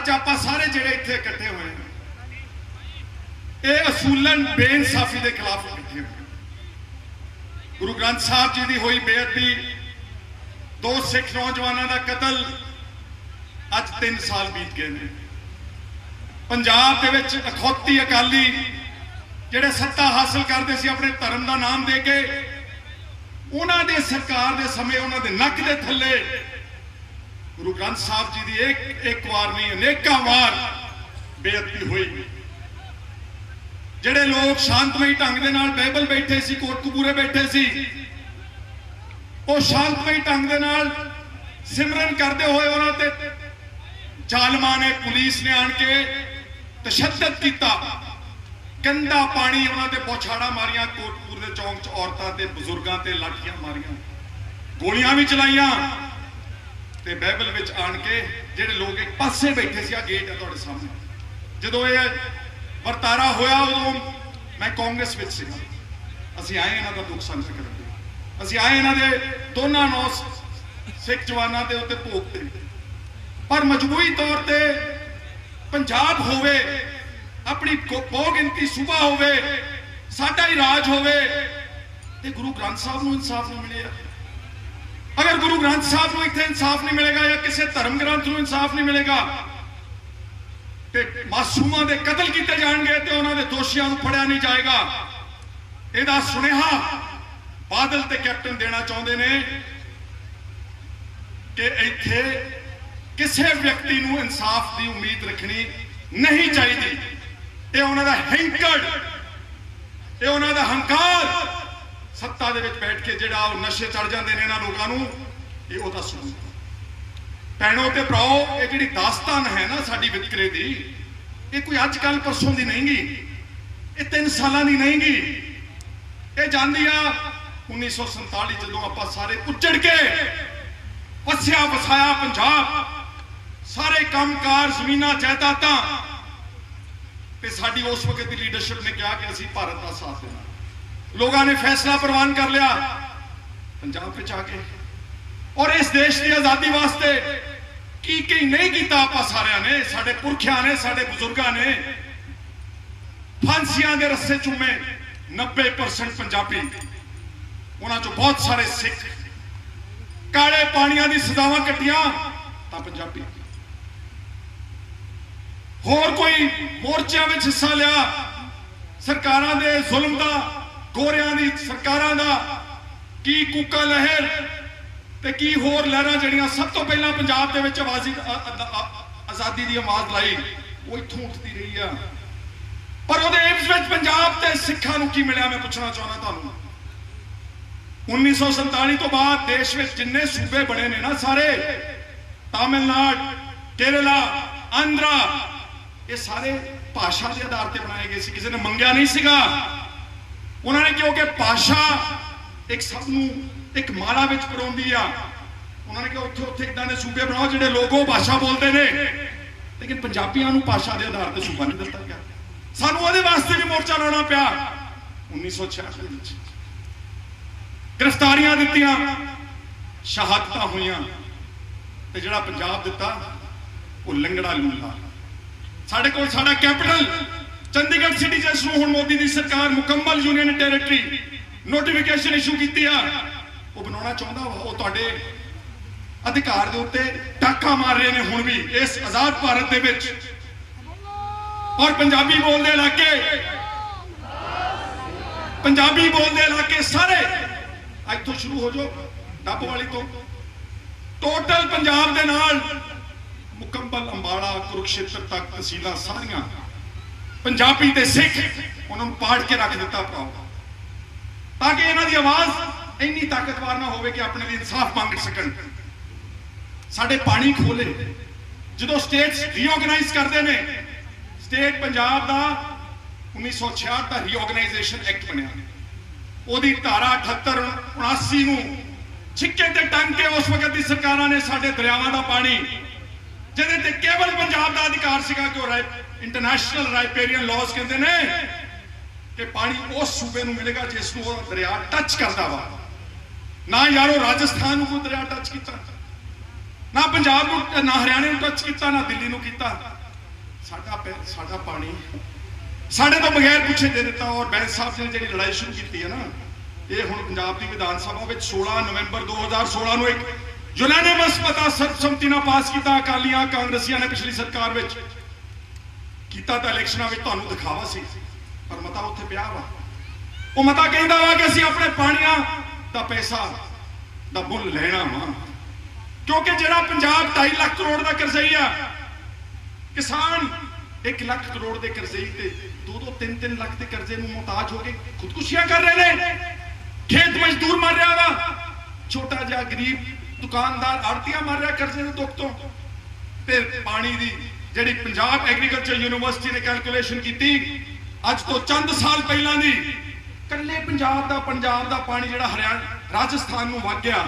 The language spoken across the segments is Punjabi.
ਅੱਜ ਆਪਾਂ ਸਾਰੇ ਜਿਹੜੇ ਇੱਥੇ ਇਕੱਠੇ ਹੋਏ ਇਹ ਅਸੂਲਨ ਬੇਇਨਸਾਫੀ ਦੇ ਖਿਲਾਫ ਇਕੱਠੇ ਹੋਏ। ਗੁਰੂ ਗ੍ਰੰਥ ਸਾਹਿਬ ਜੀ ਦੀ ਹੋਈ ਬੇਅਦਬੀ, ਦੋ ਸਿੱਖ ਨੌਜਵਾਨਾਂ ਦਾ ਕਤਲ, ਅੱਜ 3 ਸਾਲ ਬੀਤ ਗਏ ਨੇ। ਪੰਜਾਬ ਦੇ ਵਿੱਚ ਅਖੌਤੀ ਅਕਾਲੀ ਜਿਹੜੇ ਸੱਤਾ ਹਾਸਲ ਕਰਦੇ ਸੀ ਆਪਣੇ ਧਰਮ ਦਾ ਨਾਮ ਦੇ ਕੇ, ਉਹਨਾਂ ਦੇ ਸਰਕਾਰ ਦੇ ਸਮੇਂ ਉਹਨਾਂ ਦੇ ਨੱਕ ਦੇ ਥੱਲੇ ਗੁਰੂ ਗ੍ਰੰਥ ਸਾਹਿਬ ਜੀ ਦੀ ਇੱਕ ਇੱਕ ਵਾਰ ਨਹੀਂ, ਅਨੇਕਾਂ ਵਾਰ ਬੇਅਦਬੀ ਹੋਈ। ਜਿਹੜੇ ਲੋਕ ਸ਼ਾਂਤਮਈ ਢੰਗ ਦੇ ਨਾਲ ਬਾਈਬਲ ਬੈਠੇ ਸੀ, ਕੋਟਕਪੂਰੇ ਬੈਠੇ ਸੀ, ਉਹ ਸ਼ਾਂਤਮਈ ਢੰਗ ਦੇ ਨਾਲ ਸਿਮਰਨ ਕਰਦੇ ਹੋਏ ਉਹਨਾਂ ਤੇ ਜ਼ਾਲਮਾਂ ਨੇ, ਪੁਲਿਸ ਨੇ ਆਣ ਕੇ ਤਸ਼ੱਦਦ ਕੀਤਾ। ਗੰਦਾ ਪਾਣੀ ਉਹਨਾਂ ਤੇ ਪੋਛਾੜਾ ਮਾਰੀਆਂ ਕੋਟਪੂਰ ਦੇ ਚੌਂਕ 'ਚ ਔਰਤਾਂ ਤੇ ਬਜ਼ੁਰਗਾਂ ਤੇ ਲਾਠੀਆਂ ਮਾਰੀਆਂ, ਗੋਲੀਆਂ ਵੀ ਚਲਾਈਆਂ। ਤੇ ਬਾਈਬਲ ਵਿੱਚ ਆਣ ਕੇ ਜਿਹੜੇ ਲੋਕ ਇੱਕ ਪਾਸੇ ਬੈਠੇ ਸੀ ਆ ਗੇਟ ਹੈ ਤੁਹਾਡੇ ਸਾਹਮਣੇ। ਜਦੋਂ ਇਹ ਵਰਤਾਰਾ ਹੋਇਆ, ਉਦੋਂ ਮੈਂ ਕਾਂਗਰਸ ਵਿੱਚ ਸੀ ਅਸੀਂ ਆਏ ਇਹਨਾਂ ਦਾ ਦੁੱਖ ਸਾਂਝਾ ਕਰਦੇ ਅਸੀਂ ਆਏ ਇਹਨਾਂ ਦੇ ਦੋਨਾਂ ਨੌ ਸਿੱਖ ਜਵਾਨਾਂ ਦੇ ਉੱਤੇ ਭੋਗ ਤੇ। ਪਰ ਮਜਬੂਰੀ ਤੌਰ ਤੇ ਪੰਜਾਬ ਹੋਵੇ, ਆਪਣੀ ਕੋ- ਬਹੁ ਗਿਣਤੀ ਸੂਬਾ ਹੋਵੇ, ਸਾਡਾ ਹੀ ਰਾਜ ਹੋਵੇ, ਤੇ ਗੁਰੂ ਗ੍ਰੰਥ ਸਾਹਿਬ ਨੂੰ ਇਨਸਾਫ ਨਾ ਮਿਲੇ। ਅਗਰ ਗੁਰੂ ਗ੍ਰੰਥ ਸਾਹਿਬ ਨੂੰ ਇੱਥੇ ਇਨਸਾਫ ਨਹੀਂ ਮਿਲੇਗਾ ਜਾਂ ਕਿਸੇ ਧਰਮ ਗ੍ਰੰਥ ਨੂੰ ਇਨਸਾਫ ਨਹੀਂ ਮਿਲੇਗਾ ਤੇ ਮਾਸੂਮਾਂ ਦੇ ਕਤਲ ਕੀਤੇ ਜਾਣਗੇ ਤੇ ਉਹਨਾਂ ਦੇ ਦੋਸ਼ੀਆਂ ਨੂੰ ਫੜਿਆ ਨਹੀਂ ਜਾਏਗਾ। ਇਹਦਾ ਸੁਨੇਹਾ ਬਾਦਲ ਤੇ ਕੈਪਟਨ ਦੇਣਾ ਚਾਹੁੰਦੇ ਨੇ ਕਿ ਇੱਥੇ ਕਿਸੇ ਵਿਅਕਤੀ ਨੂੰ ਇਨਸਾਫ ਦੀ ਉਮੀਦ ਰੱਖਣੀ ਨਹੀਂ ਚਾਹੀਦੀ। ਇਹ ਉਹਨਾਂ ਦਾ ਹੈਂਕੜ, ਇਹ ਉਹਨਾਂ ਦਾ ਹੰਕਾਰ ਸੱਤਾ ਦੇ ਵਿੱਚ ਬੈਠ ਕੇ ਜਿਹੜਾ ਉਹ ਨਸ਼ੇ ਚੜ ਜਾਂਦੇ ਨੇ ਇਹਨਾਂ ਲੋਕਾਂ ਨੂੰ, ਇਹ ਉਹਦਾ ਸਬੂਤ ਭੈਣੋ ਤੇ ਭਰਾਓ, ਇਹ ਜਿਹੜੀ ਦਾਸਤਾਨ ਹੈ ਨਾ ਸਾਡੀ ਵਿਤਕਰੇ ਦੀ, ਇਹ ਕੋਈ ਅੱਜ ਕੱਲ ਪਰਸੋਂ ਦੀ ਨਹੀਂਗੀ। ਇਹ 3 ਸਾਲਾਂ ਦੀ ਨਹੀਂਗੀ। ਇਹ ਜਾਂਦੀ ਆ 1947 ਜਦੋਂ ਆਪਾਂ ਸਾਰੇ ਉੱਜੜ ਕੇ ਵਸਿਆ ਵਸਾਇਆ ਪੰਜਾਬ, ਸਾਰੇ ਕੰਮਕਾਰ, ਜ਼ਮੀਨਾਂ, ਜਾਇਦਾਦਾਂ। ਤੇ ਸਾਡੀ ਉਸ ਵਕਤ ਦੀ ਲੀਡਰਸ਼ਿਪ ਨੇ ਕਿਹਾ ਕਿ ਅਸੀਂ ਭਾਰਤ ਦਾ ਸਾਥ ਦੇਣਾ। ਲੋਕਾਂ ਨੇ ਫੈਸਲਾ ਪ੍ਰਵਾਨ ਕਰ ਲਿਆ ਪੰਜਾਬ ਵਿੱਚ ਆ ਕੇ। ਔਰ ਇਸ ਦੇਸ਼ ਦੀ ਆਜ਼ਾਦੀ ਵਾਸਤੇ ਕੀ ਕੀ ਨਹੀਂ ਕੀਤਾ ਆਪਾਂ ਸਾਰਿਆਂ ਨੇ, ਸਾਡੇ ਪੁਰਖਿਆਂ ਨੇ, ਸਾਡੇ ਬਜ਼ੁਰਗਾਂ ਨੇ। ਫਾਂਸੀਆਂ ਦੇ ਰੱਸੇ ਚੁੰਮੇ 90% ਪੰਜਾਬੀ, ਉਹਨਾਂ ਚੋਂ ਬਹੁਤ ਸਾਰੇ ਸਿੱਖ। ਕਾਲੇ ਪਾਣੀਆਂ ਦੀ ਸਦਾਵਾਂ ਕੱਟੀਆਂ ਤਾਂ ਪੰਜਾਬੀ। ਹੋਰ ਕੋਈ ਮੋਰਚਿਆਂ ਵਿੱਚ ਹਿੱਸਾ ਲਿਆ, ਸਰਕਾਰਾਂ ਦੇ ਜ਼ੁਲਮ ਦਾ ਗੋਰਿਆਂ ਦੀ ਸਰਕਾਰਾਂ ਦਾ ਕੀ ਕੂਕਾ ਲਹਿਰ ਤੇ ਕੀ ਹੋਰ ਲਹਿਰਾਂ ਜਿਹੜੀਆਂ ਸਭ ਤੋਂ ਪਹਿਲਾਂ ਪੰਜਾਬ ਦੇ ਵਿੱਚ ਆਵਾਜ਼ੀ, ਅ- ਅ- ਆਜ਼ਾਦੀ ਦੀ ਆਵਾਜ਼ ਲਾਈ, ਉਹ ਇੱਥੋਂ ਉੱਠਦੀ ਰਹੀ ਆ। ਪਰ ਉਹਦੇ ਏਮਸ ਵਿੱਚ ਪੰਜਾਬ ਤੇ ਸਿੱਖਾਂ ਨੂੰ ਕੀ ਮਿਲਿਆ? ਮੈਂ ਪੁੱਛਣਾ ਚਾਹੁੰਦਾ ਤੁਹਾਨੂੰ। 1947 ਤੋਂ ਬਾਅਦ ਦੇਸ਼ ਵਿੱਚ ਜਿੰਨੇ ਸੂਬੇ ਬਣੇ ਨੇ ਨਾ ਸਾਰੇ, ਤਾਮਿਲਨਾਡ, ਕੇਰਲਾ, ਆਂਧਰਾ, ਇਹ ਸਾਰੇ ਭਾਸ਼ਾ ਦੇ ਆਧਾਰ ਤੇ ਬਣਾਏ ਗਏ ਸੀ। ਕਿਸੇ ਨੇ ਮੰਗਿਆ ਨਹੀਂ ਸੀਗਾ। ਉਹਨਾਂ ਨੇ ਕਿਉਂਕਿ ਭਾਸ਼ਾ ਇੱਕ ਸਭ ਨੂੰ ਇੱਕ ਮਾਲਾ ਵਿੱਚ ਪਰੋਂਦੀ ਆ। ਉਹਨਾਂ ਨੇ ਕਿਹਾ ਉੱਥੇ ਉੱਥੇ ਇਦਾਂ ਦੇ ਸੂਬੇ ਬਣਾਓ ਜਿਹੜੇ ਲੋਗੋ ਭਾਸ਼ਾ ਬੋਲਦੇ ਨੇ। ਲੇਕਿਨ ਪੰਜਾਬੀਆਂ ਨੂੰ ਭਾਸ਼ਾ ਦੇ ਆਧਾਰ ਤੇ ਸੂਬਾ ਨਹੀਂ ਦਿੱਤਾ ਗਿਆ। ਸਾਨੂੰ ਉਹਦੇ ਵਾਸਤੇ ਵੀ ਮੋਰਚਾ ਲਾਉਣਾ ਪਿਆ। 1966 ਦੇ ਵਿੱਚ ਗ੍ਰਿਫਤਾਰੀਆਂ ਦਿੱਤੀਆਂ, ਸ਼ਹਾਦਤਾਂ ਹੋਈਆਂ। ਤੇ ਜਿਹੜਾ ਪੰਜਾਬ ਦਿੱਤਾ, ਉਹ ਲੰਗੜਾ ਲੂਲਾ। ਸਾਡੇ ਕੋਲ ਸਾਡਾ ਕੈਪੀਟਲ ਚੰਡੀਗੜ੍ਹ ਸਿਟੀ ਜਿਸ ਨੂੰ ਹੁਣ ਮੋਦੀ ਦੀ ਸਰਕਾਰ ਮੁਕੰਮਲ ਯੂਨੀਅਨ ਟੈਰੀਟਰੀ ਨੋਟੀਫਿਕੇਸ਼ਨ ਇਸ਼ੂ ਕੀਤੀ ਆ। ਉਹ ਬਣਾਉਣਾ ਚਾਹੁੰਦਾ ਵਾ, ਉਹ ਤੁਹਾਡੇ ਅਧਿਕਾਰ ਦੇ ਉੱਤੇ ਟਾਕਾ ਮਾਰ ਰਹੇ ਨੇ ਹੁਣ ਵੀ ਇਸ ਆਜ਼ਾਦ ਭਾਰਤ ਦੇ ਵਿੱਚ। ਔਰ ਪੰਜਾਬੀ ਬੋਲਦੇ ਇਲਾਕੇ, ਪੰਜਾਬੀ ਬੋਲਦੇ ਇਲਾਕੇ ਸਾਰੇ ਅੱਜ ਤੋਂ ਸ਼ੁਰੂ ਹੋ ਜਾਓ, ਡੱਬ ਵਾਲੀ ਤੋਂ। ਟੋਟਲ ਪੰਜਾਬ ਦੇ ਨਾਲ ਮੁਕੰਮਲ ਅੰਬਾਲਾ, ਕੁਰਕਸ਼ੇਤਰ ਤੱਕ ਤਹਿਸੀਲਾਂ ਸਾਰੀਆਂ ਪੰਜਾਬੀ ਤੇ ਸਿੱਖ ਉਹਨਾਂ ਨੂੰ ਪਾੜ ਕੇ ਰੱਖ ਦਿੱਤਾ ਭਰਾਓ ਤਾਂ ਕਿ ਇਹਨਾਂ ਦੀ ਆਵਾਜ਼ ਇੰਨੀ ਤਾਕਤਵਰ ਨਾ ਹੋਵੇ ਕਿ ਆਪਣੇ ਲਈ ਇਨਸਾਫ ਮੰਗ ਸਕਣ। ਸਾਡੇ ਪਾਣੀ ਖੋਲੇ ਜਦੋਂ ਸਟੇਟਸ ਰੀਆਰਗੇਨਾਈਜ਼ ਕਰਦੇ ਨੇ ਸਟੇਟ ਪੰਜਾਬ ਦਾ 1966 ਦਾ ਰੀਆਰਗੇਨਾਈਜੇਸ਼ਨ ਐਕਟ ਬਣਿਆ। ਉਹਦੀ ਧਾਰਾ 78 79 ਨੂੰ ਛਿੱਕੇ ਤੇ ਟੰਗ ਕੇ ਉਸ ਵਕਤ ਦੀ ਸਰਕਾਰਾਂ ਨੇ ਸਾਡੇ ਦਰਿਆਵਾਂ ਦਾ ਪਾਣੀ ਕੇਵਲ ਦਾ ਅਧਿਕਾਰ ਸੀਗਾ ਕਿ ਉਹ ਇੰਟਰਨੈਸ਼ਨਲ ਰਾਈਪੇਰੀਅਨ ਲਾਜ਼ ਕਹਿੰਦੇ ਨੇ ਕਿ ਪਾਣੀ ਉਸ ਸੂਬੇ ਨੂੰ ਮਿਲੇਗਾ ਜਿਸ ਨੂੰ ਉਹ ਦਰਿਆ ਟੱਚ ਕਰਦਾ ਵਾ। ਨਾ ਯਾਰੋ ਰਾਜਸਥਾਨ ਨੂੰ ਕੋਈ ਦਰਿਆ ਟੱਚ ਕੀਤਾ, ਨਾ ਪੰਜਾਬ ਨੂੰ, ਨਾ ਹਰਿਆਣੇ ਨੂੰ ਟੱਚ ਕੀਤਾ, ਨਾ ਦਿੱਲੀ ਨੂੰ ਕੀਤਾ। ਸਾਡਾ ਸਾਡਾ ਪਾਣੀ ਸਾਡੇ ਤੋਂ ਬਗੈਰ ਪੁੱਛੇ ਦੇ ਦਿੱਤਾ ਔਰ ਬੈਂਸ ਸਾਹਿਬ ਨੇ ਜਿਹੜੀ ਲੜਾਈ ਸ਼ੁਰੂ ਕੀਤੀ ਹੈ ਨਾ, ਇਹ ਹੁਣ ਪੰਜਾਬ ਦੀ ਵਿਧਾਨ ਸਭਾ ਵਿੱਚ 16 ਨਵੰਬਰ 2016 ਨੂੰ ਇੱਕ ਯੂਨੈਨਿਮਸ ਪਤਾ ਸਰਬਸੰਮਤੀ ਨਾਲ ਪਾਸ ਕੀਤਾ ਅਕਾਲੀਆਂ, ਕਾਂਗਰਸੀਆਂ ਨੇ ਪਿਛਲੀ ਸਰਕਾਰ ਵਿੱਚ। ਕੀਤਾ ਤਾਂ ਇਲੈਕਸ਼ਨਾਂ ਵਿੱਚ ਤੁਹਾਨੂੰ ਦਿਖਾਵਾ ਸੀ, ਪਰ ਮਤਾ ਉੱਥੇ ਪਿਆ ਵਾ। ਉਹ ਮਤਾ ਕਹਿੰਦਾ ਵਾ ਕਿ ਅਸੀਂ ਆਪਣੇ ਪਾਣੀਆਂ ਦਾ ਪੈਸਾ ਦਾ ਮੁੱਲ ਲੈਣਾ ਵਾ। ਕਿਉਂਕਿ ਜਿਹੜਾ ਪੰਜਾਬ 2.5 ਲੱਖ ਕਰੋੜ ਦਾ ਕਰਜ਼ਈ ਆ, ਕਿਸਾਨ 1 ਲੱਖ ਕਰੋੜ ਦੇ ਕਰਜ਼ਈ ਤੇ 2-2 3-3 ਲੱਖ ਦੇ ਕਰਜ਼ੇ ਨੂੰ ਮੁਹਤਾਜ ਹੋ ਕੇ ਖੁਦਕੁਸ਼ੀਆਂ ਕਰ ਰਹੇ ਨੇ। ਖੇਤ ਮਜ਼ਦੂਰ ਮਰ ਰਿਹਾ ਵਾ। ਛੋਟਾ ਜਿਹਾ ਗਰੀਬ ਦੁਕਾਨਦਾਰ ਆੜਤੀਆਂ ਮਾਰ ਰਿਹਾ ਕਰਜ਼ੇ ਦੇ ਦੁੱਖ ਤੋਂ। ਤੇ ਪਾਣੀ ਦੀ ਜਿਹੜੀ ਪੰਜਾਬ ਐਗਰੀਕਲਚਰ ਯੂਨੀਵਰਸਿਟੀ ਨੇ ਕੈਲਕੂਲੇਸ਼ਨ ਕੀਤੀ, ਅੱਜ ਤੋਂ ਚੰਦ ਸਾਲ ਪਹਿਲਾਂ ਦੀ ਕੱਲੇ ਪੰਜਾਬ ਦਾ ਪੰਜਾਬ ਦਾ ਪਾਣੀ ਜਿਹੜਾ ਹਰਿਆਣਾ ਰਾਜਸਥਾਨ ਨੂੰ ਵਗ ਗਿਆ,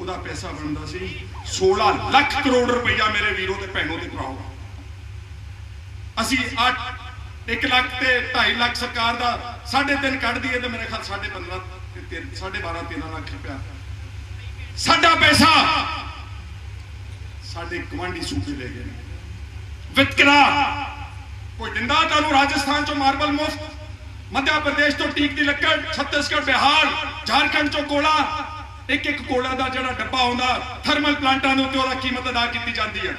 ਉਹਦਾ ਪੈਸਾ ਬਣਦਾ ਸੀ 16 ਲੱਖ ਕਰੋੜ ਰੁਪਈਆ ਮੇਰੇ ਵੀਰੋ ਤੇ ਭੈਣੋ ਤੇ ਭਰਾਓ। ਅਸੀਂ 8 1 ਲੱਖ ਤੇ 2.5 ਲੱਖ ਸਰਕਾਰ ਦਾ 3.5 ਕੱਢ ਦਈਏ ਤੇ ਮੇਰੇ ਖਿਆਲ 15.5 ਤੇ 12.5 13 ਲੱਖ ਰੁਪਇਆ ਸਾਡਾ ਪੈਸਾ ਸਾਡੇ ਗਵਾਂਢੀ ਸੂਬੇ ਲੈ ਗਏ ਨੇ। ਵਿਤਕਰਾ ਕੋਈ ਦਿੰਦਾ ਤੁਹਾਨੂੰ ਰਾਜਸਥਾਨ ਚੋਂ ਮਾਰਬਲ ਮੁਫਤ ਮੱਧ ਪ੍ਰਦੇਸ਼ ਤੋਂ ਟੀਕ ਦੀ ਲੱਕੜ ਛੱਤੀਸਗੜ੍ਹ ਬਿਹਾਰ ਝਾਰਖੰਡ ਚੋਂ ਕੋਲਾ। ਇੱਕ ਇੱਕ ਕੋਲਾ ਦਾ ਜਿਹੜਾ ਡੱਬਾ ਆਉਂਦਾ ਥਰਮਲ ਪਲਾਂਟਾਂ ਦੇ ਉੱਤੇ ਉਹਦਾ ਕੀਮਤ ਅਦਾ ਕੀਤੀ ਜਾਂਦੀ ਹੈ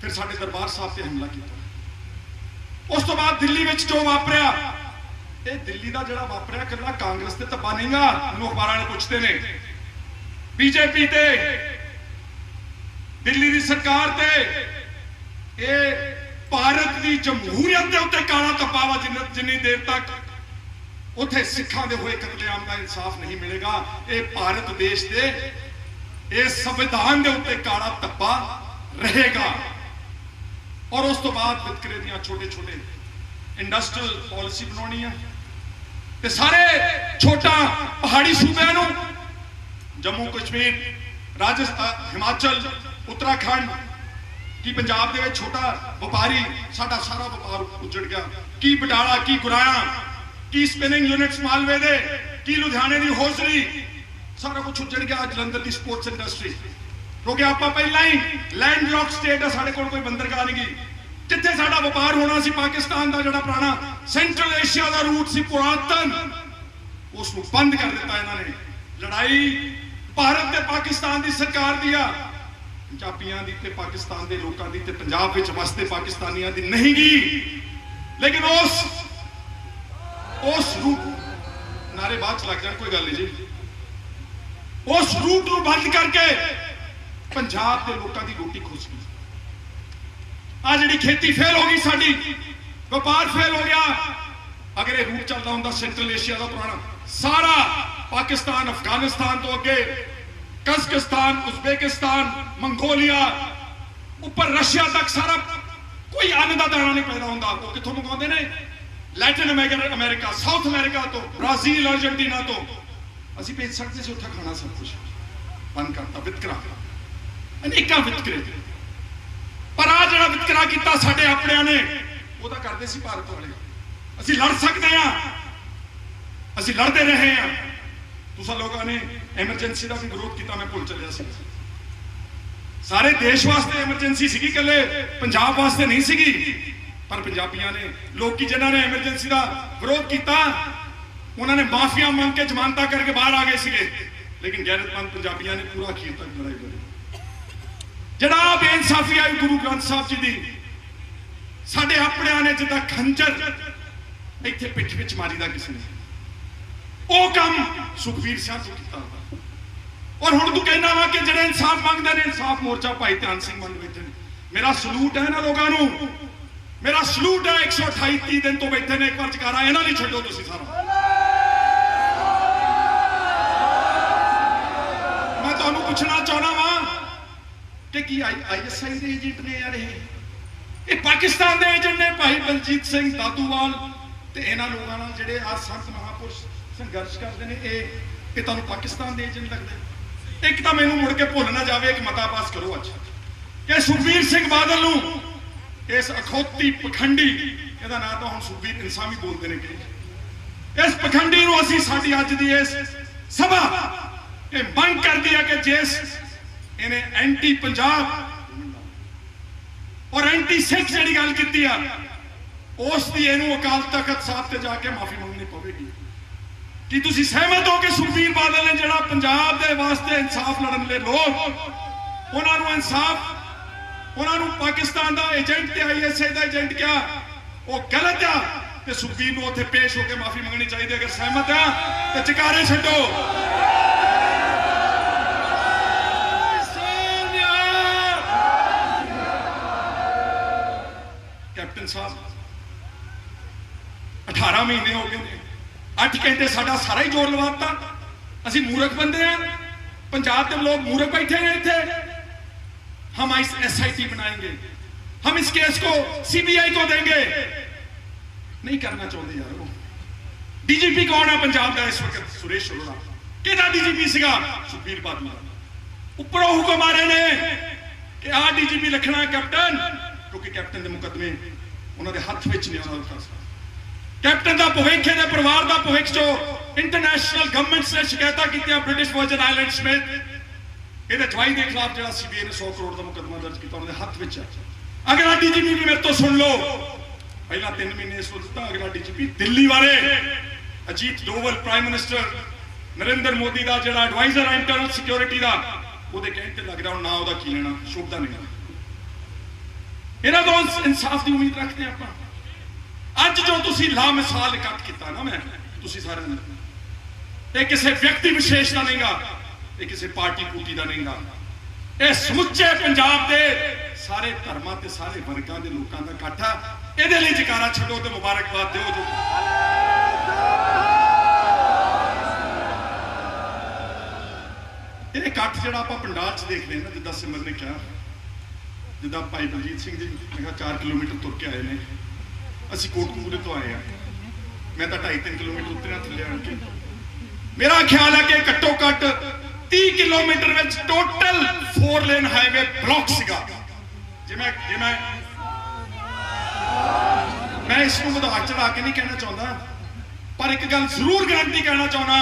ਫਿਰ ਸਾਡੇ ਦਰਬਾਰ ਸਾਹਿਬ ਤੇ ਹਮਲਾ ਕੀਤਾ। ਉਸ ਤੋਂ ਬਾਅਦ ਦਿੱਲੀ ਵਿੱਚ ਜੋ ਵਾਪਰਿਆ ਇਹ ਦਿੱਲੀ ਦਾ ਜਿਹੜਾ ਵਾਪਰਿਆ ਕੱਲਾ ਕਾਂਗਰਸ ਤੇ ਤੱਬਾ ਨਹੀਂਗਾ ਨੂੰ ਅਖਬਾਰਾਂ ਵਾਲੇ ਪੁੱਛਦੇ ਨੇ। ਬੀਜੇਪੀ ਤੇ, ਦਿੱਲੀ ਦੀ ਸਰਕਾਰ ਤੇ, ਇਹ ਭਾਰਤ ਦੀ ਜਮਹੂਰੀਅਤ ਦੇ ਉੱਤੇ ਕਾਲਾ ਤਪਾਵਾ ਜਿੰਨੀ ਦੇਰ ਤੱਕ ਉੱਥੇ ਸਿੱਖਾਂ ਦੇ ਹੋਏ ਕਤਲੇਆਮ ਦਾ ਇਨਸਾਫ ਨਹੀਂ ਮਿਲੇਗਾ, ਇਹ ਭਾਰਤ ਦੇਸ਼ ਦੇ, ਇਹ ਸੰਵਿਧਾਨ ਦੇ ਉੱਤੇ ਕਾਲਾ ਧੱਬਾ ਰਹੇਗਾ। ਔਰ ਉਸ ਤੋਂ ਬਾਅਦ ਵਿਤਕਰੇ ਦੀਆਂ ਛੋਟੇ ਛੋਟੇ ਇੰਡਸਟਰੀਅਲ ਪਾਲਿਸੀ ਬਣਾਉਣੀ ਆ। ਤੇ ਸਾਰੇ ਛੋਟਾ ਪਹਾੜੀ ਸੂਬਿਆਂ ਨੂੰ ਜੰਮੂ ਕਸ਼ਮੀਰ, ਰਾਜਸਥਾਨ, ਹਿਮਾਚਲ, ਉੱਤਰਾਖੰਡ ਕੀ ਪੰਜਾਬ ਦੇ ਵਿੱਚ ਛੋਟਾ ਵਪਾਰੀ, ਸਾਡਾ ਸਾਰਾ ਵਪਾਰ ਉੱਜੜ ਗਿਆ। ਕੀ ਬਟਾਲਾ, ਕੀ ਗੁਰਾਇਆ ਕੀ ਸਪਿਨਿੰਗ ਯੂਨਿਟਸ ਮਾਲਵੇ ਦੇ, ਕੀ ਲੁਧਿਆਣੇ ਦੀ ਹੋਸਰੀ, ਸਾਰਾ ਕੁਝ ਉੱਜੜ ਗਿਆ ਜਲੰਧਰ ਦੀ ਸਪੋਰਟਸ ਇੰਡਸਟਰੀ ਕਿਉਂਕਿ ਆਪਾਂ ਪਹਿਲਾਂ ਹੀ ਲੈਂਡ ਲੌਕ ਸਟੇਟ ਆ, ਸਾਡੇ ਕੋਲ ਕੋਈ ਬੰਦਰਗਾਹ ਨਹੀਂ ਗਈ ਜਿੱਥੇ ਸਾਡਾ ਵਪਾਰ ਹੋਣਾ ਸੀ ਪਾਕਿਸਤਾਨ ਦਾ ਜਿਹੜਾ ਪੁਰਾਣਾ ਸੈਂਟਰਲ ਏਸ਼ੀਆ ਦਾ ਰੂਟ ਸੀ ਪੁਰਾਤਨ ਉਸ ਨੂੰ ਬੰਦ ਕਰ ਦਿੱਤਾ ਇਹਨਾਂ ਨੇ। ਲੜਾਈ ਭਾਰਤ ਤੇ ਪਾਕਿਸਤਾਨ ਦੀ ਸਰਕਾਰ ਦੀ ਆ। ਪੰਜਾਬੀਆਂ ਦੀ ਤੇ ਪਾਕਿਸਤਾਨ ਦੇ ਲੋਕਾਂ ਦੀ ਤੇ ਪੰਜਾਬ ਵਿੱਚ ਵਸਦੇ ਪਾਕਿਸਤਾਨੀਆਂ ਦੀ ਨਹੀਂ ਗਈ ਲੇਕਿਨ ਉਸ ਉਸ ਰੂਟ ਨਾਰੇ ਬਾਅਦ ਚ ਲੱਗ ਜਾਣ, ਕੋਈ ਗੱਲ ਨਹੀਂ ਜੀ। ਉਸ ਰੂਟ ਨੂੰ ਬੰਦ ਕਰਕੇ ਪੰਜਾਬ ਦੇ ਲੋਕਾਂ ਦੀ ਰੋਟੀ ਖੁੱਸ ਗਈ ਆ ਜਿਹੜੀ ਖੇਤੀ ਫੇਲ ਹੋ ਗਈ ਸਾਡੀ, ਵਪਾਰ ਫੇਲ ਹੋ ਗਿਆ। ਅਗਰ ਇਹ ਰੂਟ ਚੱਲਦਾ ਹੁੰਦਾ ਸੈਂਟਰਲ ਏਸ਼ੀਆ ਦਾ ਪੁਰਾਣਾ, ਸਾਰਾ ਪਾਕਿਸਤਾਨ, ਅਫਗਾਨਿਸਤਾਨ ਤੋਂ ਅੱਗੇ, ਕਜ਼ਕਿਸਤਾਨ, ਉਜ਼ਬੇਕਿਸਤਾਨ, ਮੰਗੋਲੀਆ, ਉੱਪਰ ਰਸ਼ੀਆ ਤੱਕ ਸਾਰਾ ਕੋਈ ਅੰਨ ਦਾ ਦਾਣਾ ਨਹੀਂ ਪੈਦਾ ਹੁੰਦਾ। ਉਹ ਕਿੱਥੋਂ ਮੰਗਾਉਂਦੇ ਨੇ? ਲੈਟਿਨ ਅਮਰੀਕਾ, ਸਾਊਥ ਅਮਰੀਕਾ ਤੋਂ, ਬ੍ਰਾਜ਼ੀਲ ਅਰਜنٹੀਨਾ ਤੋਂ। ਅਸੀਂ ਭੇਜ ਸਕਦੇ ਸੀ, ਉੱਥੇ ਖਾਣਾ ਸਭ ਕੁਝ ਬੰਦ ਕਰਤਾ, ਵਿਤਕਰਾ। ਅਨੇਕਾਂ ਵਿਤਕਰੇ। ਪਰ ਆ ਜਿਹੜਾ ਵਿਤਕਰਾ ਕੀਤਾ ਸਾਡੇ ਆਪਣਿਆਂ ਨੇ, ਉਹ ਤਾਂ ਕਰਦੇ ਸੀ ਭਾਰਤ ਵਾਲੇ। ਅਸੀਂ ਲੜ ਸਕਦੇ ਆ ਅਸੀਂ ਲੜਦੇ ਰਹੇ ਆ ਤੁਸੀਂ ਲੋਕਾਂ ਨੇ ਐਮਰਜੈਂਸੀ ਦਾ ਵੀ ਵਿਰੋਧ ਕੀਤਾ, ਮੈਂ ਭੁੱਲ ਚੱਲਿਆ ਸੀ। ਸਾਰੇ ਦੇਸ਼ ਵਾਸਤੇ ਐਮਰਜੈਂਸੀ ਸੀਗੀ ਕੱਲੇ ਪੰਜਾਬ ਵਾਸਤੇ ਨਹੀਂ ਸੀਗੀ, ਪਰ ਪੰਜਾਬੀਆਂ ਨੇ, ਲੋਕੀ ਜਿਨ੍ਹਾਂ ਨੇ ਐਮਰਜੈਂਸੀ ਦਾ ਵਿਰੋਧ ਕੀਤਾ, ਉਹਨਾਂ ਨੇ ਮਾਫੀਆਂ ਮੰਗ ਕੇ ਜਮਾਨਤਾ ਕਰਕੇ ਬਾਹਰ ਆ ਗਏ ਸੀਗੇ। ਲੇਕਿਨ ਗੈਰਤਮੰਦ ਪੰਜਾਬੀਆਂ ਨੇ ਪੂਰਾ ਅਖੀਰ ਤੱਕ ਲੜਾਈ ਲੜੀ। ਜਿਹੜਾ ਬੇਇਨਸਾਫੀ ਆਈ ਗੁਰੂ ਗ੍ਰੰਥ ਸਾਹਿਬ ਜੀ ਦੀ। ਸਾਡੇ ਆਪਣਿਆਂ ਨੇ ਜਿੱਦਾਂ ਖੰਜਰ ਇੱਥੇ ਪਿੱਠ ਵਿੱਚ ਮਾਰੀਦਾ ਕਿਸੇ ਨੇ। ਉਹ ਕੰਮ ਸੁਖਵੀਰ ਸਿੰਘ ਤੋਂ ਕੀਤਾ ਔਰ ਹੁਣ ਤੂੰ ਕਹਿਣਾ ਵਾ ਕਿ ਜਿਹੜੇ ਇਨਸਾਫ ਮੰਗਦੇ ਨੇ, ਇਨਸਾਫ ਮੋਰਚਾ ਭਾਈ ਧਿਆਨ ਸਿੰਘ ਮੰਨ ਬੈਠੇ ਨੇ। ਮੇਰਾ ਸਲੂਟ ਹੈ ਇਹਨਾਂ ਲੋਕਾਂ ਨੂੰ? ਮੇਰਾ ਸਲੂਟ ਹੈ 128 ਦਿਨ ਤੋਂ ਬੈਠੇ ਨੇ, ਇੱਕ ਵਾਰ ਚਕਾਰਾ, ਇਹਨਾਂ ਲਈ ਛੱਡੋ ਤੁਸੀਂ ਸਾਰਾ। ਮੈਂ ਤੁਹਾਨੂੰ ਪੁੱਛਣਾ ਚਾਹਣਾ ਵਾਂ ਕਿ ਕੀ ਆਈਐਸਆਈ ਦੇ ਏਜੰਟ ਨੇ ਯਾਰ ਇਹ? ਇਹ ਪਾਕਿਸਤਾਨ ਦੇ ਏਜੰਟ ਨੇ ਭਾਈ ਬਲਜੀਤ ਸਿੰਘ ਦਾਦੂਵਾਲ ਤੇ ਇਹਨਾਂ ਲੋਕਾਂ ਨਾਲ ਜਿਹੜੇ ਆ ਸੰਤ ਮਹਾਪੁਰਸ਼ ਸੰਘਰਸ਼ ਕਰਦੇ ਨੇ ਇਹ ਇਹ ਤੁਹਾਨੂੰ ਪਾਕਿਸਤਾਨ ਦੇ ਏਜੰਟ ਲੱਗਦੇ ਇੱਕ ਤਾਂ ਮੈਨੂੰ ਮੁੜ ਕੇ ਭੁੱਲ ਨਾ ਜਾਵੇ ਇੱਕ ਮਤਾ ਪਾਸ ਕਰੋ ਅੱਜ। ਕਿ ਸੁਖਬੀਰ ਸਿੰਘ ਬਾਦਲ ਨੂੰ ਇਸ ਅਖੌਤੀ ਪਖੰਡੀ, ਇਹਦਾ ਨਾਂ ਤਾਂ ਹੁਣ ਸੁਖਬੀਰ ਇਨਸਾਨ ਬੋਲਦੇ ਨੇ ਕਿ ਇਸ ਪਖੰਡੀ ਨੂੰ ਅਸੀਂ ਸਾਡੀ ਅੱਜ ਦੀ ਇਸ ਸਭਾ ਇਹ ਮੰਗ ਕਰਦੀ ਹੈ ਕਿ ਜਿਸ ਇਹਨੇ ਐਂਟੀ ਪੰਜਾਬ ਔਰ ਐਂਟੀ ਸਿੱਖ ਜਿਹੜੀ ਗੱਲ ਕੀਤੀ ਆ, ਉਸ ਦੀ ਇਹਨੂੰ ਅਕਾਲ ਤਖਤ ਸਾਹਿਬ ਤੇ ਜਾ ਕੇ ਮਾਫੀ ਮੰਗਣੀ ਕੀ ਤੁਸੀਂ ਸਹਿਮਤ ਹੋ ਕਿ ਸੁਖਬੀਰ ਬਾਦਲ ਨੇ ਜਿਹੜਾ ਪੰਜਾਬ ਦੇ ਵਾਸਤੇ ਇਨਸਾਫ ਲੜਨ ਲਈ ਲੋਕ ਉਹਨਾਂ ਨੂੰ ਇਨਸਾਫ, ਉਹਨਾਂ ਨੂੰ ਪਾਕਿਸਤਾਨ ਦਾ ਏਜੰਟ ਤੇ ਆਈਐਸਆਈ ਦਾ ਏਜੰਟ ਕਿਹਾ, ਉਹ ਗਲਤ ਆ ਤੇ ਸੁਖਬੀਰ ਨੂੰ ਉੱਥੇ ਪੇਸ਼ ਹੋ ਕੇ ਮਾਫੀ ਮੰਗਣੀ ਚਾਹੀਦੀ ਅਗਰ ਸਹਿਮਤ ਆ, ਤੇ ਚਕਾਰੇ ਛੱਡੋ। ਕੈਪਟਨ ਸਾਹਿਬ 18 ਮਹੀਨੇ ਹੋ ਗਏ ਨੇ। 8 ਘੰਟੇ ਸਾਡਾ ਸਾਰਾ ਹੀ ਜ਼ੋਰ ਲਵਾਤਾ ਅਸੀਂ ਮੂਰਖ ਬੰਦੇ ਆ ਪੰਜਾਬ ਦੇ ਲੋਕ ਮੂਰਖ ਬੈਠੇ ਨੇ ਇੱਥੇ हम इस एसआईटी बनाएंगे हम इस केस को सीबीआई को देंगे नहीं करना चाहते यार वो ਡੀਜੀਪੀ ਕੌਣ ਹੈ ਪੰਜਾਬ ਦਾ ਇਸ ਵਕਤ ਸੁਰੇਸ਼ ਅਰੋੜਾ ਕਿਹਦਾ ਡੀਜੀਪੀ ਸੀਗਾ ਸੁਖਬੀਰ ਬਾਦਲ ਉੱਪਰੋਂ ਹੁਕਮ ਆ ਰਹੇ ਨੇ ਕਿ ਆਹ ਡੀਜੀਪੀ ਰੱਖਣਾ ਕੈਪਟਨ ਕਿਉਂਕਿ ਕੈਪਟਨ ਦੇ ਮੁਕੱਦਮੇ ਉਹਨਾਂ ਦੇ ਹੱਥ ਵਿੱਚ ਨੇ ਉਹਨਾਂ ਦਾ ਫੈਸਲਾ ਕੈਪਟਨ ਦਾ ਭਵਿੱਖ ਦੇ ਪਰਿਵਾਰ ਦਾ ਭਵਿੱਖ ਜੋ ਇੰਟਰਨੈਸ਼ਨਲ ਗਵਰਨਮੈਂਟਸ ਨੇ ਸ਼ਿਕਾਇਤਾਂ ਕੀਤੀਆਂ ਬ੍ਰਿਟਿਸ਼ ਵਰਜਨ ਆਈਲੈਂਡਸ ਵਿੱਚ। ਇਹਦੇ ਜਵਾਈ ਦੇ ਖਿਲਾਫ ਜਿਹੜਾ ਸੀਬੀਆਈ ਨੇ 100 ਕਰੋੜ ਦਾ ਮੁਕੱਦਮਾ ਦਰਜ ਕੀਤਾ ਉਹਨਾਂ ਦੇ ਹੱਥ ਵਿੱਚ ਹੈ ਅਗਲਾ ਡੀਜੀਪੀ ਵੀ ਮੇਰੇ ਤੋਂ ਸੁਣ ਲਓ। ਪਹਿਲਾਂ 3 ਮਹੀਨੇ ਇਸ ਅਗਲਾ ਡੀਜੀਪੀ ਦਿੱਲੀ ਵਾਲੇ। ਅਜੀਤ ਡੋਵਲ ਪ੍ਰਾਈਮ ਮਿਨਿਸਟਰ ਨਰਿੰਦਰ ਮੋਦੀ ਦਾ ਜਿਹੜਾ ਐਡਵਾਈਜ਼ਰ ਹੈ ਇੰਟਰਨਲ ਸਿਕਿਉਰਿਟੀ ਦਾ, ਉਹਦੇ ਕਹਿਣ ਤੇ ਲੱਗਦਾ ਹੁਣ ਨਾ ਉਹਦਾ ਕੀ ਲੈਣਾ, ਸ਼ੁਭਦਾ ਨਹੀਂ। ਇਹਨਾਂ ਤੋਂ ਇਨਸਾਫ ਦੀ ਉਮੀਦ ਰੱਖਦੇ ਹਾਂ ਆਪਾਂ। ਅੱਜ ਜੋ ਤੁਸੀਂ ਲਾਮਿਸਾਲ ਇਕੱਠ ਕੀਤਾ ਨਾ ਮੈਂ, ਤੁਸੀਂ ਸਾਰਿਆਂ ਨੇ। ਇਹ ਕਿਸੇ ਵਿਅਕਤੀ ਵਿਸ਼ੇਸ਼ ਦਾ ਨਹੀਂਗਾ, ਇਹ ਕਿਸੇ ਪਾਰਟੀ ਪੂਟੀ ਦਾ ਨਹੀਂਗਾ। ਇਹ ਸਮੁੱਚੇ ਪੰਜਾਬ ਦੇ ਸਾਰੇ ਧਰਮਾਂ ਤੇ ਸਾਰੇ ਵਰਗਾਂ ਦੇ ਲੋਕਾਂ ਦਾ ਇਕੱਠ ਆ। ਇਹਦੇ ਲਈ ਜਕਾਰਾ ਛੱਡੋ ਤੇ ਮੁਬਾਰਕਬਾਦ ਦਿਓ ਜੋ। ਇਹ ਇਕੱਠ ਜਿਹੜਾ ਆਪਾਂ ਪੰਡਾਲ 'ਚ ਦੇਖ ਲੈਣਾ ਜਿੱਦਾਂ ਸਿਮਰ ਨੇ ਕਿਹਾ, ਜਿੱਦਾਂ ਭਾਈ ਬਲਜੀਤ ਸਿੰਘ ਜੀ, ਮੈਂ ਕਿਹਾ 4 ਕਿਲੋਮੀਟਰ ਤੁਰ ਕੇ ਆਏ ਨੇ। ਅਸੀਂ ਕੋਟਕਪੂਰੇ ਤੋਂ ਆਏ ਆ। ਮੈਂ ਤਾਂ 2.5 ਕਿਲੋਮੀਟਰ ਉਤਰਿਆ ਥੱਲੇ ਆਣ ਕੇ। ਮੇਰਾ ਖਿਆਲ ਹੈ ਕਿ ਘੱਟੋ ਘੱਟ 30 ਕਿਲੋਮੀਟਰ ਵਿੱਚ ਟੋਟਲ 4 ਲੇਨ ਹਾਈਵੇ ਬਲੌਕ ਸੀਗਾ। ਜੇ ਮੈਂ ਜੇ ਮੈਂ ਮੈਂ ਇਸ ਨੂੰ ਵਧਾ ਚੜਾ ਕੇ ਨਹੀਂ ਕਹਿਣਾ ਚਾਹੁੰਦਾ। ਪਰ ਇੱਕ ਗੱਲ ਜ਼ਰੂਰ ਗਰੰਟੀ ਕਹਿਣਾ ਚਾਹੁੰਦਾ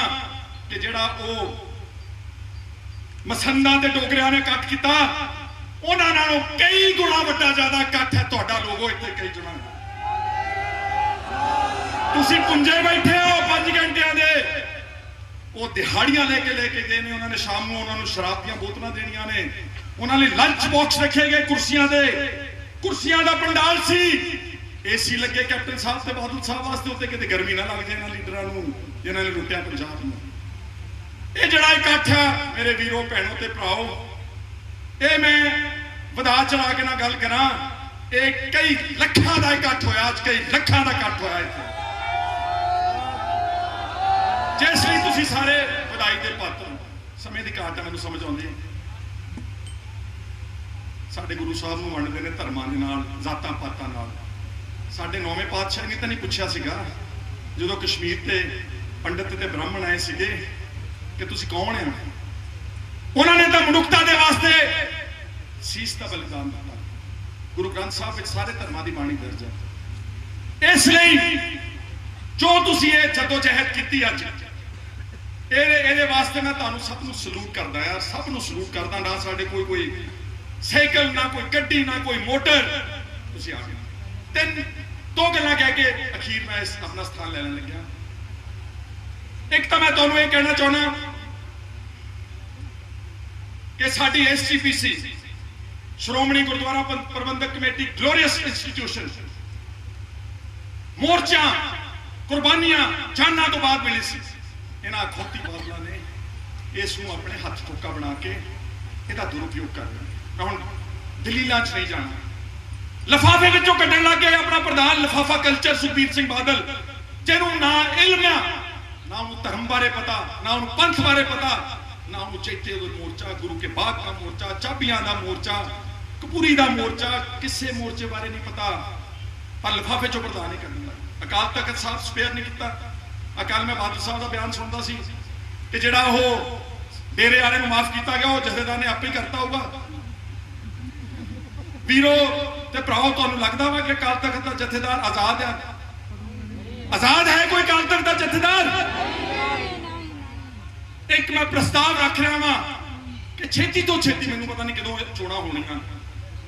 ਕਿ ਜਿਹੜਾ ਉਹ ਮਸੰਦਾਂ ਤੇ ਡੋਗਰਿਆਂ ਨੇ ਇਕੱਠ ਕੀਤਾ, ਉਹਨਾਂ ਨਾਲੋਂ ਕਈ ਗੁਣਾ ਵੱਡਾ ਜ਼ਿਆਦਾ ਇਕੱਠ ਹੈ ਤੁਹਾਡਾ ਲੋਗੋ ਇੱਥੇ, ਕਈ ਜਣਾ ਤੁਸੀਂ ਪੁੰਜੇ ਬੈਠੇ ਹੋ 5 ਘੰਟਿਆਂ ਦੇ। ਉਹ ਦਿਹਾੜੀਆਂ ਲੈ ਕੇ ਲੈ ਕੇ ਗਏ ਨੇ। ਉਹਨਾਂ ਨੇ ਸ਼ਾਮ ਨੂੰ ਉਹਨਾਂ ਨੂੰ ਸ਼ਰਾਬ ਦੀਆਂ ਬੋਤਲਾਂ ਦੇਣੀਆਂ ਨੇ। ਉਹਨਾਂ ਲਈ ਲੰਚ ਬਾਕਸ ਰੱਖੇ ਗਏ ਕੁਰਸੀਆਂ ਦੇ। ਕੁਰਸੀਆਂ ਦਾ ਪੰਡਾਲ ਸੀ। ਏਸੀ ਲੱਗੇ ਕੈਪਟਨ ਸਾਹਿਬ ਤੇ ਬਾਦਲ ਸਾਹਿਬ ਵਾਸਤੇ ਉੱਤੇ। ਕਿਤੇ ਗਰਮੀ ਨਾ ਲੱਗ ਜਾਏ ਇਹਨਾਂ ਲੀਡਰਾਂ ਨੂੰ, ਜਿਨ੍ਹਾਂ ਨੇ ਲੁੱਟਿਆ ਪੰਜਾਬ ਨੂੰ। ਇਹ ਜਿਹੜਾ ਇਕੱਠ ਹੈ ਮੇਰੇ ਵੀਰੋ, ਭੈਣੋ ਤੇ ਭਰਾਓ, ਇਹ ਮੈਂ ਵਧਾ ਚੜਾ ਕੇ ਨਾ ਗੱਲ ਕਰਾਂ। ਇਹ ਕਈ ਲੱਖਾਂ ਦਾ ਇਕੱਠ ਹੋਇਆ, ਅੱਜ ਕਈ ਲੱਖਾਂ ਦਾ ਇਕੱਠ ਹੋਇਆ ਇੱਥੇ। ਜਿਸ ਲਈ ਤੁਸੀਂ ਸਾਰੇ ਵਧਾਈ ਦੇ ਪਾਤਰ ਸਮੇਂ ਦੀ ਘਾਟ ਮੈਨੂੰ ਸਮਝ ਆਉਂਦੀ ਹੈ। ਸਾਡੇ ਗੁਰੂ ਸਾਹਿਬ ਨੂੰ ਵੰਡਦੇ ਨੇ ਧਰਮਾਂ ਦੇ ਨਾਲ, ਜ਼ਾਤਾਂ ਪਾਤਾਂ ਨਾਲ। ਸਾਡੇ ਨੌਵੇਂ ਪਾਤਸ਼ਾਹ ਨੇ ਤਾਂ ਨਹੀਂ ਪੁੱਛਿਆ ਸੀਗਾ, ਜਦੋਂ ਕਸ਼ਮੀਰ ਤੇ ਪੰਡਤ ਤੇ ਬ੍ਰਾਹਮਣ ਆਏ ਸੀਗੇ ਕਿ ਤੁਸੀਂ ਕੌਣ ਹੋ? ਉਹਨਾਂ ਨੇ ਤਾਂ ਮਨੁੱਖਤਾ ਦੇ ਵਾਸਤੇ ਸੀਸ ਦਾ ਬਲਿਦਾਨ ਦਿੱਤਾ। ਗੁਰੂ ਗ੍ਰੰਥ ਸਾਹਿਬ ਵਿੱਚ ਸਾਰੇ ਧਰਮਾਂ ਦੀ ਬਾਣੀ ਦਰਜ ਹੈ। ਇਸ ਲਈ ਜੋ ਤੁਸੀਂ ਇਹ ਜਦੋਜਹਿਦ ਕੀਤੀ ਅੱਜ, ਇਹਦੇ ਇਹਦੇ ਵਾਸਤੇ ਮੈਂ ਤੁਹਾਨੂੰ ਸਭ ਨੂੰ ਸਲੂਟ ਕਰਦਾ ਯਾਰ ਸਭ ਨੂੰ ਸਲੂਟ ਕਰਦਾ ਨਾ ਸਾਡੇ ਕੋਈ ਕੋਈ ਸਾਈਕਲ, ਨਾ ਕੋਈ ਗੱਡੀ, ਨਾ ਕੋਈ ਮੋਟਰ। ਤੁਸੀਂ ਆ ਗਏ ਤਿੰਨ, ਦੋ ਗੱਲਾਂ ਕਹਿ ਕੇ ਅਖੀਰ ਮੈਂ ਇਸ ਆਪਣਾ ਸਥਾਨ ਲੈਣ ਲੱਗਿਆ। ਇੱਕ ਤਾਂ ਮੈਂ ਤੁਹਾਨੂੰ ਇਹ ਕਹਿਣਾ ਚਾਹੁੰਦਾ ਕਿ ਸਾਡੀ SGPC Shiromani Gurdwara Prabandhak committee glorious institution. ਮੋਰਚਾ, ਕੁਰਬਾਨੀਆਂ ਜਾਨਾਂ ਤੋਂ ਬਾਅਦ ਮਿਲੀ ਸੀ। ਇਹਨਾਂ ਖੋਤੀ ਬਾਦਲਾਂ ਨੇ ਇਸ ਨੂੰ ਆਪਣੇ ਹੱਥ ਠੋਕਾ ਬਣਾ ਕੇ ਇਹਦਾ ਦੁਰਉਪਯੋਗ ਕਰ ਲਿਆ ਹੁਣ ਦਲੀਲਾਂ 'ਚ ਨਹੀਂ ਜਾਣਾ। ਲਫਾਫੇ ਵਿੱਚੋਂ ਕੱਢਣ ਲੱਗ ਗਏ ਆਪਣਾ ਪ੍ਰਧਾਨ ਲਫਾਫਾ ਕਲਚਰ ਸੁਖਬੀਰ ਸਿੰਘ ਬਾਦਲ, ਜਿਹਨੂੰ ਨਾ ਇਲਮ ਆ, ਨਾ ਉਹਨੂੰ ਧਰਮ ਬਾਰੇ ਪਤਾ, ਨਾ ਉਹਨੂੰ ਪੰਥ ਬਾਰੇ ਪਤਾ, ਨਾ ਉਹਨੂੰ ਚੈਤੇ ਦਾ ਮੋਰਚਾ, ਗੁਰੂ ਕੇ ਬਾਗ ਦਾ ਮੋਰਚਾ, ਚਾਬੀਆਂ ਦਾ ਮੋਰਚਾ ਕਪੂਰੀ ਦਾ ਮੋਰਚਾ ਕਿਸੇ ਮੋਰਚੇ ਬਾਰੇ ਨਹੀਂ ਪਤਾ, ਪਰ ਲਫਾਫੇ ਚੋਂ ਪ੍ਰਧਾਨ ਹੀ ਕਰਨ ਲੱਗਾ ਅਕਾਲ ਤਖਤ ਸਾਹਿਬ ਸਪੇਅਰ ਨਹੀਂ ਕੀਤਾ। ਅਕਾਲ ਮੈਂ ਬਾਦਲ ਸਾਹਿਬ ਦਾ ਬਿਆਨ ਸੁਣਦਾ ਸੀ ਕਿ ਜਿਹੜਾ ਉਹ ਡੇਰੇ ਵਾਲੇ ਨੂੰ ਮਾਫ ਕੀਤਾ ਗਿਆ, ਉਹ ਜਥੇਦਾਰ ਨੇ ਆਪੇ ਹੀ ਕਰਤਾ ਹੋਊਗਾ। ਵੀਰੋ ਤੇ ਭਰਾਓ, ਤੁਹਾਨੂੰ ਲੱਗਦਾ ਵਾ ਕਿ ਅਕਾਲ ਤਖਤ ਦਾ ਜਥੇਦਾਰ ਆਜ਼ਾਦ ਹੈ ਆਜ਼ਾਦ ਹੈ ਕੋਈ ਅਕਾਲ ਤਖਤ ਦਾ ਜਥੇਦਾਰ? ਇੱਕ ਮੈਂ ਪ੍ਰਸਤਾਵ ਰੱਖ ਰਿਹਾ ਵਾਂ ਕਿ ਛੇਤੀ ਤੋਂ ਛੇਤੀ ਮੈਨੂੰ ਪਤਾ ਨਹੀਂ ਕਦੋਂ ਚੋਣਾਂ ਹੋਣੀਆਂ।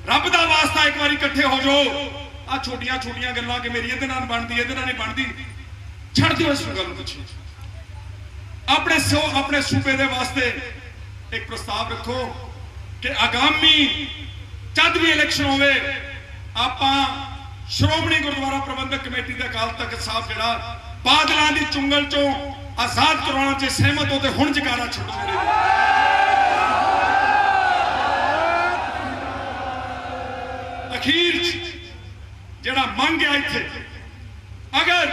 ਰੱਬ ਦਾ ਵਾਸਤਾ ਇੱਕ ਵਾਰੀ ਇਕੱਠੇ ਹੋ ਜਾਓ। ਆ ਛੋਟੀਆਂ ਛੋਟੀਆਂ ਗੱਲਾਂ ਕਿ ਮੇਰੀ ਇਹਦੇ ਨਾਲ ਬਣਦੀ, ਇਹਦੇ ਨਾਲ ਨਹੀਂ ਬਣਦੀ। ਛੱਡ ਦਿਓ ਇਸ ਗੱਲ ਨੂੰ ਪਿੱਛੇ। ਆਪਣੇ ਸੋ ਆਪਣੇ ਸੂਬੇ ਦੇ ਵਾਸਤੇ ਇੱਕ ਪ੍ਰਸਤਾਵ ਰੱਖੋ ਕਿ ਆਗਾਮੀ ਜਦ ਵੀ ਇਲੈਕਸ਼ਨ ਹੋਵੇ, ਆਪਾਂ ਸ਼੍ਰੋਮਣੀ ਗੁਰਦੁਆਰਾ ਪ੍ਰਬੰਧਕ ਕਮੇਟੀ ਦੇ ਅਕਾਲ ਤਖਤ ਸਾਹਿਬ ਜਿਹੜਾ ਬਾਦਲਾਂ ਦੀ ਚੁੰਗਲ ਚੋਂ ਆਜ਼ਾਦ ਕਰਾਉਣ 'ਚ ਸਹਿਮਤ ਹੋ ਤੇ ਹੁਣ ਜਕਾਰਾ ਛੱਡੋ ਮੇਰੇ ਅਖੀਰ 'ਚ ਜਿਹੜਾ ਮੰਗ ਆ ਇੱਥੇ, ਅਗਰ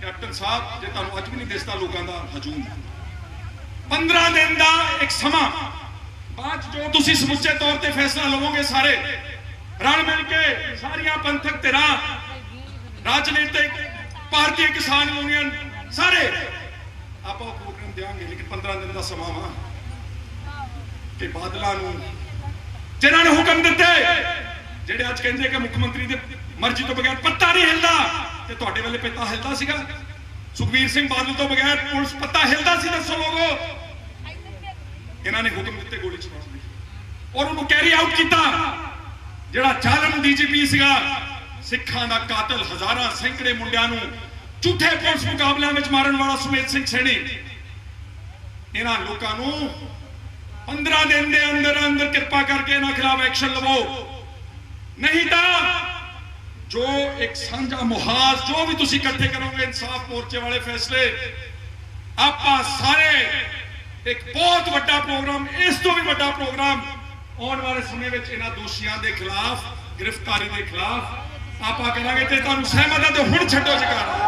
ਕੈਪਟਨ ਸਾਹਿਬ, ਜੇ ਤੁਹਾਨੂੰ ਅੱਜ ਵੀ ਨਹੀਂ ਦਿਸਦਾ ਲੋਕਾਂ ਦਾ ਹਜੂਮ 15 ਦਿਨ ਦਾ ਇੱਕ ਸਮਾਂ, ਬਾਅਦ ਜੋ ਤੁਸੀਂ ਸਮੁੱਚੇ ਤੌਰ ਤੇ ਫੈਸਲਾ ਲਵੋਗੇ ਸਾਰੇ, ਰਲ ਮਿਲ ਕੇ ਸਾਰੀਆਂ ਪੰਥਕ ਧਿਰਾਂ, ਰਾਜਨੀਤਿਕ ਭਾਰਤੀ ਕਿਸਾਨ ਯੂਨੀਅਨ, ਸਾਰੇ ਆਪਾਂ ਉਹ ਪ੍ਰੋਗਰਾਮ ਦੇਵਾਂਗੇ ਲੇਕਿਨ 15 ਦਿਨ ਦਾ ਸਮਾਂ ਵਾ, ਕਿ ਬਾਦਲਾਂ ਨੂੰ ਜਿਨ੍ਹਾਂ ਨੇ ਹੁਕਮ ਦਿੱਤੇ ਜਿਹੜੇ ਅੱਜ ਕਹਿੰਦੇ ਕਿ ਮੁੱਖ ਮੰਤਰੀ ਦੇ ਮਰਜ਼ੀ ਤੋਂ ਬਗੈਰ ਪੱਤਾ ਨਹੀਂ ਹਿਲਦਾ, ਤੇ ਤੁਹਾਡੇ ਵੇਲੇ ਪੱਤਾ ਹਿਲਦਾ ਸੀਗਾ। ਸੁਖਬੀਰ ਸਿੰਘ ਬਾਦਲ ਤੋਂ ਬਗੈਰ ਪੁਲਿਸ ਪੱਤਾ ਹਿਲਦਾ ਸੀ, ਦੱਸੋ ਲੋਗੋ। ਇਹਨਾਂ ਨੇ ਹੁਕਮ ਦਿੱਤੇ ਗੋਲੀ ਚਲਾਉਣ ਦੇ। ਔਰ ਉਹਨੂੰ ਕੈਰੀ ਆਊਟ ਕੀਤਾ। ਜਿਹੜਾ ਜ਼ਾਲਮ ਡੀਜੀਪੀ ਸੀਗਾ, ਸਿੱਖਾਂ ਦਾ ਕਾਤਲ ਹਜ਼ਾਰਾਂ ਸੈਂਕੜੇ ਮੁੰਡਿਆਂ ਨੂੰ ਝੂਠੇ ਪੁਲਿਸ ਮੁਕਾਬਲਿਆਂ ਵਿੱਚ ਮਾਰਨ ਵਾਲਾ ਸੁਮੇਧ ਸਿੰਘ ਸੈਣੀ। ਇਹਨਾਂ ਲੋਕਾਂ ਨੂੰ 15 ਦਿਨ ਦੇ ਅੰਦਰ ਅੰਦਰ ਕਿਰਪਾ ਕਰਕੇ ਇਹਨਾਂ ਖਿਲਾਫ ਐਕਸ਼ਨ ਲਵੋ। ਨਹੀਂ ਤਾਂ ਜੋ ਇੱਕ ਸਾਂਝਾ ਮੁਹਾਜ਼ ਜੋ ਵੀ ਤੁਸੀਂ ਇਕੱਠੇ ਕਰੋਗੇ ਇਨਸਾਫ ਮੋਰਚੇ ਵਾਲੇ ਫੈਸਲੇ, ਆਪਾਂ ਸਾਰੇ ਇੱਕ ਬਹੁਤ ਵੱਡਾ ਪ੍ਰੋਗਰਾਮ, ਇਸ ਤੋਂ ਵੀ ਵੱਡਾ ਪ੍ਰੋਗਰਾਮ ਆਉਣ ਵਾਲੇ ਸਮੇਂ ਵਿੱਚ ਇਹਨਾਂ ਦੋਸ਼ੀਆਂ ਦੇ ਖਿਲਾਫ, ਗ੍ਰਿਫਤਾਰੀ ਦੇ ਖਿਲਾਫ ਆਪਾਂ ਕਰਾਂਗੇ ਤੇ ਤੁਹਾਨੂੰ ਸਹਿਮਤ ਹੈ ਤੇ ਹੁਣ ਛੱਡੋ ਜਕਾਰਾ।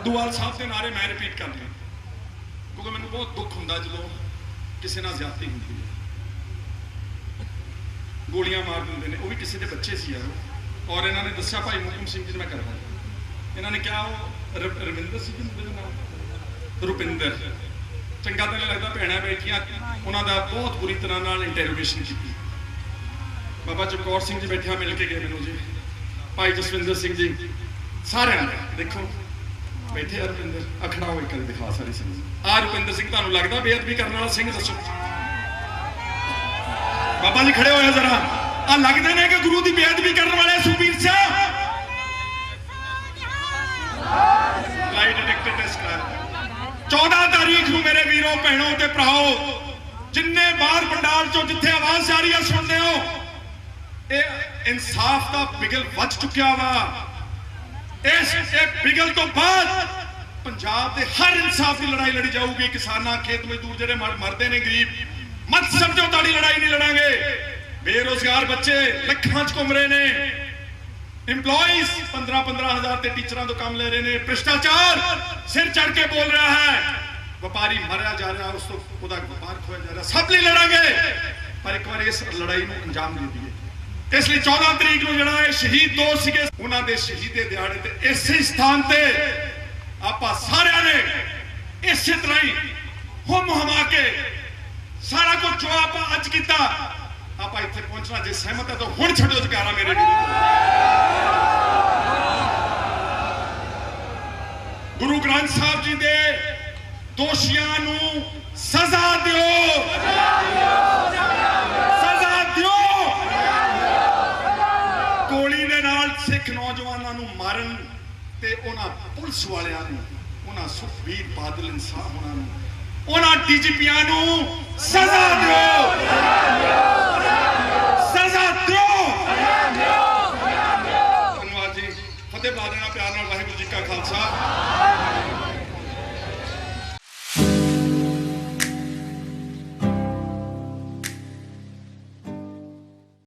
ਅਦੂਵਾਲ ਸਾਹਿਬ ਦੇ ਨਾਰੇ ਮੈਂ ਰਿਪੀਟ ਕਰ ਰਿਹਾ ਕਿਉਂਕਿ ਮੈਨੂੰ ਬਹੁਤ ਦੁੱਖ ਹੁੰਦਾ ਜਦੋਂ ਕਿਸੇ ਨਾਲ ਜ਼ਿਆਦਤੀ ਹੁੰਦੀ ਹੈ। ਗੋਲੀਆਂ ਮਾਰ ਦਿੰਦੇ ਨੇ, ਉਹ ਵੀ ਕਿਸੇ ਦੇ ਬੱਚੇ ਸੀ ਯਾਰ। ਔਰ ਇਹਨਾਂ ਨੇ ਦੱਸਿਆ, ਭਾਈ ਮੁਕਮ ਸਿੰਘ ਜੀ ਨੂੰ ਮੈਂ ਕਰਦਾ ਇਹਨਾਂ ਨੇ ਕਿਹਾ, ਉਹ ਰਵਿੰਦਰ ਸਿੰਘ ਜੀ ਦਾ ਨਾਮ? ਰੁਪਿੰਦਰ। ਚੰਗਾ ਤਾਂ ਲੱਗਦਾ ਭੈਣਾਂ ਬੈਠੀਆਂ, ਉਹਨਾਂ ਦਾ ਬਹੁਤ ਬੁਰੀ ਤਰ੍ਹਾਂ ਨਾਲ ਇੰਟਰੋਗੇਸ਼ਨ ਕੀਤੀ। ਬਾਬਾ ਚਮਕੌਰ ਸਿੰਘ ਜੀ ਬੈਠਿਆ ਮਿਲ ਕੇ ਗਏ ਮੈਨੂੰ ਜੀ। ਭਾਈ ਜਸਵਿੰਦਰ ਸਿੰਘ ਜੀ, ਸਾਰਿਆਂ ਨੇ, ਦੇਖੋ। ਬੈਠੇ ਆ ਰੁਪਿੰਦਰ ਅਖੜਾ ਹੋਏ ਕਰ ਦਿਖਾ ਸਾਰੀ ਸਿੰਘ ਆ ਰੁਪਿੰਦਰ ਸਿੰਘ, ਤੁਹਾਨੂੰ ਲੱਗਦਾ ਬੇਅਦਬੀ ਕਰਨ ਵਾਲਾ ਸਿੰਘ? ਦੱਸੋ। ਬਾਬਾ ਜੀ ਖੜੇ ਹੋਏ ਜਰਾ। ਆ ਲੱਗਦੇ ਨੇ ਕਿ ਗੁਰੂ ਦੀ ਬੇਅਦਬੀ ਕਰਨ ਵਾਲੇ Sukhbir Singh. Lie detector test ਕਰਾ 14 ਤਾਰੀਖ ਨੂੰ ਮੇਰੇ ਵੀਰੋ, ਭੈਣੋ ਤੇ ਭਰਾਓ, ਜਿੰਨੇ ਬਾਹਰ ਪੰਡਾਲ ਚੋਂ ਜਿੱਥੇ ਆਵਾਜ਼ ਆ ਰਹੀ ਆ, ਸੁਣਦੇ ਹੋ। ਇਹ ਇਨਸਾਫ ਦਾ ਬਿਗਲ ਵੱਜ ਚੁੱਕਿਆ ਵਾ। ਇਸ, ਇਹ ਬਿਗਲ ਤੋਂ ਬਾਅਦ ਪੰਜਾਬ ਦੇ ਹਰ ਇਨਸਾਫ ਦੀ ਲੜਾਈ ਲੜੀ ਜਾਊਗੀ। ਕਿਸਾਨਾਂ ਖੇਤ ਮਜ਼ਦੂਰ ਜਿਹੜੇ ਮਰ- ਮਰਦੇ ਨੇ ਗਰੀਬ। ਮਤ ਸਮਝੋ ਤੁਹਾਡੀ ਲੜਾਈ ਨਹੀਂ ਲੜਾਂਗੇ ਬੇਰੋਜ਼ਗਾਰ ਬੱਚੇ ਲੱਖਾਂ ਚ ਘੁੰਮ ਰਹੇ ਨੇ EMPLOYEES 15 15000 ਤੇ ਟੀਚਰਾਂ ਤੋਂ ਕੰਮ ਲੈ ਰਹੇ ਨੇ ਭ੍ਰਿਸ਼ਟਾਚਾਰ ਸਿਰ ਚੜ ਕੇ ਬੋਲ ਰਿਹਾ ਹੈ ਵਪਾਰੀ ਮਰਿਆ ਜਾ ਰਿਹਾ ਉਸ ਤੋਂ ਉਹਦਾ ਵਪਾਰ ਖੋਇਆ ਜਾ ਰਿਹਾ ਸਭ ਲਈ ਲੜਾਂਗੇ ਪਰ ਇੱਕ ਵਾਰ ਇਸ ਲੜਾਈ ਨੂੰ ਅੰਜਾਮ ਦੇ ਦਈਏ ਇਸ ਲਈ 14 ਤਰੀਕ ਨੂੰ ਜਿਹੜਾ ਇਹ ਸ਼ਹੀਦ ਦੋ ਸੀਗੇ ਉਹਨਾਂ ਦੇ ਸ਼ਹੀਦੇ ਦਿਹਾੜੇ ਤੇ ਇਸੇ ਸਥਾਨ ਤੇ ਆਪਾਂ ਸਾਰਿਆਂ ਨੇ ਇਸੇ ਤਰ੍ਹਾਂ ਹੀ ਹੁਮ ਹਮਾ ਕੇ ਸਾਰਾ ਕੁਝ ਜੋ ਆਪਾਂ ਅੱਜ ਕੀਤਾ, ਆਪਾਂ ਇੱਥੇ ਪਹੁੰਚਣਾ, ਜੇ ਸਹਿਮਤ ਹੈ ਤਾਂ ਹੁਣ ਛੱਡੋ ਜਕਾਰਾ ਮੇਰੇ ਵੀਰੋ। ਗੁਰੂ ਗ੍ਰੰਥ ਸਾਹਿਬ ਜੀ ਦੇ ਦੋਸ਼ੀਆਂ ਨੂੰ ਸਜ਼ਾ ਦਿਓ। ਸਜ਼ਾ ਦਿਓ। ਗੋਲੀ ਦੇ ਨਾਲ ਸਿੱਖ ਨੌਜਵਾਨਾਂ ਨੂੰ ਮਾਰਨ ਤੇ ਉਹਨਾਂ ਪੁਲਿਸ ਵਾਲਿਆਂ ਨੂੰ, ਉਹਨਾਂ ਸੁਖਬੀਰ ਬਾਦਲ ਇਨਸਾਫ ਉਹਨਾਂ ਨੂੰ, ਉਹਨਾਂ ਡੀਜੀਪੀਆਂ ਨੂੰ ਸਜ਼ਾ ਦਿਓ ਸਜ਼ਾ ਦਿਓ ਧੰਨਵਾਦ ਜੀ। ਫਤਿਹ ਬਾਦਣਾ ਪਿਆਰ ਨਾਲ ਵਾਹਿਗੁਰੂ ਜੀ ਕਾ ਖਾਲਸਾ।